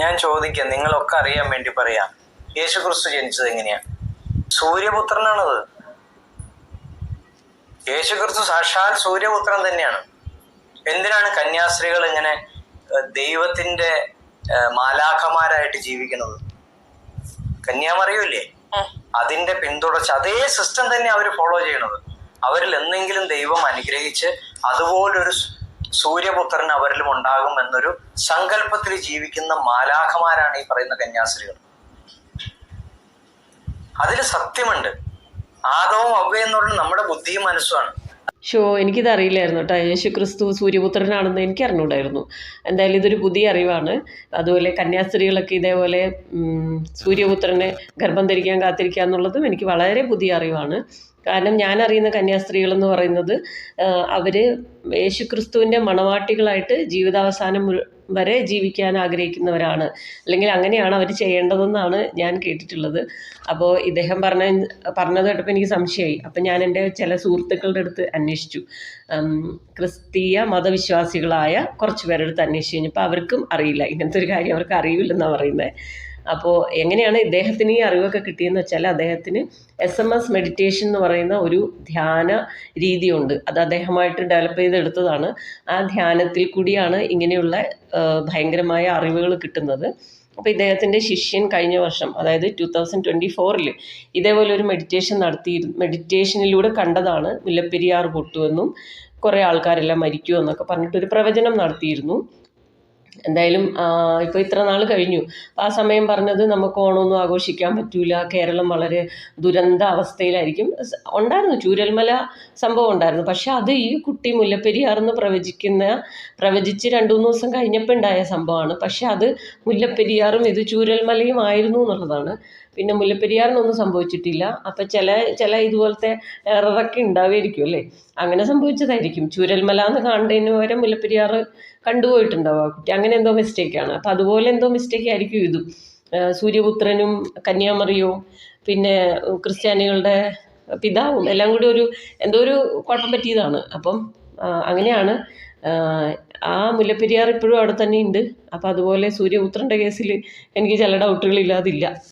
ഞാൻ ചോദിക്കാം നിങ്ങളൊക്കെ അറിയാൻ വേണ്ടി പറയാം. യേശു ക്രിസ്തു ജനിച്ചത് എങ്ങനെയാ? സൂര്യപുത്രനാണത്. യേശു ക്രിസ്തു സാക്ഷാൽ സൂര്യപുത്രൻ തന്നെയാണ്. എന്തിനാണ് കന്യാസ്ത്രീകൾ ഇങ്ങനെ ദൈവത്തിന്റെ മാലാഖമാരായിട്ട് ജീവിക്കുന്നത്? കന്യാമറിയൂല്ലേ അതിന്റെ പിന്തുടർച്ച അതേ സിസ്റ്റം തന്നെ അവർ ഫോളോ ചെയ്യണത്. അവരിൽ എന്തെങ്കിലും ദൈവം അനുഗ്രഹിച്ച് അതുപോലൊരു സൂര്യപുത്രൻ അവരിലും ഉണ്ടാകും എന്നൊരു സങ്കല്പത്തിൽ ജീവിക്കുന്ന മാലാഖമാരാണ് ഈ പറയുന്ന കന്യാസ്ത്രീകൾ. അതിൽ സത്യമുണ്ട്. ആദവും അവ്വയും എന്നുള്ളത് നമ്മുടെ ബുദ്ധിയും മനസ്സുമാണ്. ഷോ എനിക്കിത് അറിയില്ലായിരുന്നു കേട്ടോ. യേശു ക്രിസ്തു സൂര്യപുത്രനാണെന്ന് എനിക്ക് അറിഞ്ഞൂടായിരുന്നു. എന്തായാലും ഇതൊരു പുതിയ അറിവാണ്. അതുപോലെ കന്യാസ്ത്രീകളൊക്കെ ഇതേപോലെ സൂര്യപുത്രനെ ഗർഭം ധരിക്കാൻ കാത്തിരിക്കുക എന്നുള്ളതും എനിക്ക് വളരെ പുതിയ അറിവാണ്. കാരണം ഞാൻ അറിയുന്ന കന്യാസ്ത്രീകൾ എന്ന് പറയുന്നത് അവർ യേശു ക്രിസ്തുവിന്റെ മണവാട്ടികളായിട്ട് ജീവിതാവസാനം വരെ ജീവിക്കാൻ ആഗ്രഹിക്കുന്നവരാണ്. അല്ലെങ്കിൽ അങ്ങനെയാണ് അവർ ചെയ്യേണ്ടതെന്നാണ് ഞാൻ കേട്ടിട്ടുള്ളത്. അപ്പോൾ ഇദ്ദേഹം പറഞ്ഞ പറഞ്ഞത് കേട്ടപ്പോൾ എനിക്ക് സംശയമായി. അപ്പം ഞാൻ എന്റെ ചില സുഹൃത്തുക്കളുടെ അടുത്ത് അന്വേഷിച്ചു. ക്രിസ്തീയ മതവിശ്വാസികളായ കുറച്ച് പേരുടെ അടുത്ത് അന്വേഷിച്ചു കഴിഞ്ഞപ്പോൾ അവർക്കും അറിയില്ല. ഇങ്ങനത്തെ ഒരു കാര്യം അവർക്ക് അറിയില്ലെന്നാണ് പറയുന്നത് അപ്പോൾ എങ്ങനെയാണ് ഇദ്ദേഹത്തിന് ഈ അറിവൊക്കെ കിട്ടിയെന്ന് വെച്ചാൽ അദ്ദേഹത്തിന് എസ് എം എസ് മെഡിറ്റേഷൻ എന്ന് പറയുന്ന ഒരു ധ്യാന രീതിയുണ്ട്. അത് അദ്ദേഹമായിട്ട് ഡെവലപ്പ് ചെയ്തെടുത്തതാണ്. ആ ധ്യാനത്തിൽ കൂടിയാണ് ഇങ്ങനെയുള്ള ഭയങ്കരമായ അറിവുകൾ കിട്ടുന്നത്. അപ്പോൾ ഇദ്ദേഹത്തിന്റെ ശിഷ്യൻ കഴിഞ്ഞ വർഷം അതായത് ടു തൗസൻഡ് ട്വന്റി ഫോറിൽ ഇതേപോലെ ഒരു മെഡിറ്റേഷൻ നടത്തി മെഡിറ്റേഷനിലൂടെ കണ്ടതാണ് മുല്ലപ്പെരിയാർ പൊട്ടുമെന്നും കുറേ ആൾക്കാരെല്ലാം മരിക്കുമെന്നൊക്കെ പറഞ്ഞിട്ടൊരു പ്രവചനം നടത്തിയിരുന്നു. എന്തായാലും ഇപ്പോൾ ഇത്ര നാൾ കഴിഞ്ഞു. ആ സമയം പറഞ്ഞത് നമുക്ക് ഓണമൊന്നും ആഘോഷിക്കാൻ പറ്റൂല. കേരളം വളരെ ദുരന്ത അവസ്ഥയിലായിരിക്കും. ഉണ്ടായിരുന്നു. ചൂരൽമല സംഭവം ഉണ്ടായിരുന്നു. പക്ഷെ അത് ഈ കുട്ടി മുല്ലപ്പെരിയാറെന്ന് പ്രവചിക്കുന്ന പ്രവചിച്ച് രണ്ട് മൂന്ന് ദിവസം കഴിഞ്ഞപ്പോൾ ഉണ്ടായ സംഭവമാണ്. പക്ഷെ അത് മുല്ലപ്പെരിയാറും ഇത് ചൂരൽമലയും ആയിരുന്നു എന്നുള്ളതാണ്. പിന്നെ മുല്ലപ്പെരിയാറിനൊന്നും സംഭവിച്ചിട്ടില്ല. അപ്പം ചില ചില ഇതുപോലത്തെ എററൊക്കെ ഉണ്ടാവുമായിരിക്കും അല്ലേ? അങ്ങനെ സംഭവിച്ചതായിരിക്കും. ചൂരൽമല എന്ന് കാണുന്നതിന് പകരം മുല്ലപ്പെരിയാർ കണ്ടുപോയിട്ടുണ്ടാവും ആ കുട്ടി. അങ്ങനെ എന്തോ മിസ്റ്റേക്കാണ് അപ്പം അതുപോലെ എന്തോ മിസ്റ്റേക്ക് ആയിരിക്കും ഇതും. സൂര്യപുത്രനും കന്യാമറിയവും പിന്നെ ക്രിസ്ത്യാനികളുടെ പിതാവും എല്ലാം കൂടി ഒരു എന്തോ ഒരു കുഴപ്പം പറ്റിയതാണ്. അപ്പം അങ്ങനെയാണ്. ആ, മുല്ലപ്പെരിയാർ ഇപ്പോഴും അവിടെ തന്നെ ഉണ്ട്. അപ്പം അതുപോലെ സൂര്യപുത്രന്റെ കേസിൽ എനിക്ക് ചില ഡൗട്ടുകളില്ലാതില്ല